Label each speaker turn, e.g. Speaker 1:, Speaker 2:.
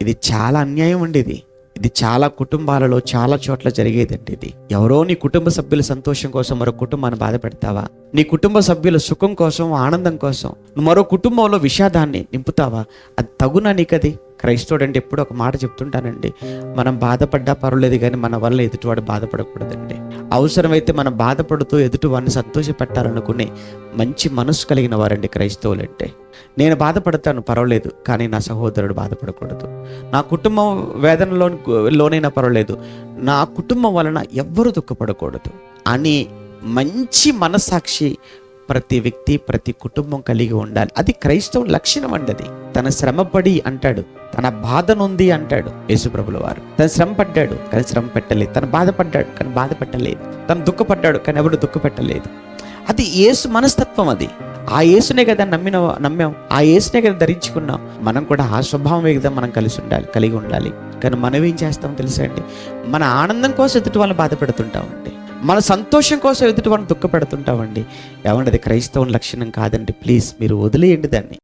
Speaker 1: ఇది చాలా అన్యాయం అండి ఇది. ఇది చాలా కుటుంబాలలో చాలా చోట్ల జరిగేదండి ఇది. ఎవరో నీ కుటుంబ సభ్యుల సంతోషం కోసం మరో కుటుంబాన్ని బాధ పెడతావా? నీ కుటుంబ సభ్యుల సుఖం కోసం ఆనందం కోసం మరో కుటుంబంలో విషాదాన్ని నింపుతావా? అది తగునా నీకది? క్రైస్తవుడు అంటే ఎప్పుడు ఒక మాట చెప్తుంటానండి. మనం బాధపడ్డా పర్వాలేదు కానీ మన వల్ల ఎదుటివాడు బాధపడకూడదండి. అవసరమైతే మనం బాధపడుతూ ఎదుటి వారిని సంతోషపెట్టాలనుకునే మంచి మనసు కలిగిన వారండి క్రైస్తవులు అంటే నేను బాధపడతాను పర్వాలేదు కానీ నా సహోదరుడు బాధపడకూడదు. నా కుటుంబం వేదనలో లోనైనా పర్వాలేదు. నా కుటుంబం వలన ఎవ్వరూ దుఃఖపడకూడదు. అని మంచి మనసాక్షి ప్రతి వ్యక్తి ప్రతి కుటుంబం కలిగి ఉండాలి. అది క్రైస్తవ లక్షణం అండి అది. తన శ్రమపడి అంటాడు తన బాధ నొంది అంటాడు యేసుప్రభుల వారు. తన శ్రమ పడ్డాడు కానీ శ్రమ పెట్టలేదు. తను బాధపడ్డాడు కానీ బాధపెట్టలేదు తను దుఃఖపడ్డాడు కానీ ఎవడు దుఃఖపెట్టలేదు అది యేసు మనస్తత్వం అది. ఆ యేసునే కదా నమ్మిన నమ్మాం. ఆ యేసునే కదా ధరించుకున్నాం. మనం కూడా ఆ స్వభావం కదా మనం కలిసి ఉండాలి కలిగి ఉండాలి. కానీ మనం ఏం చేస్తాం తెలుసా అండి? మన ఆనందం కోసం ఎదుటి వాళ్ళని బాధ పెడుతుంటామండి మన సంతోషం కోసం ఎదుటి వాళ్ళని దుఃఖపెడుతుంటామండి ఏమండి అది క్రైస్తవం లక్షణం కాదండి. ప్లీజ్ మీరు వదిలేయండి దాన్ని.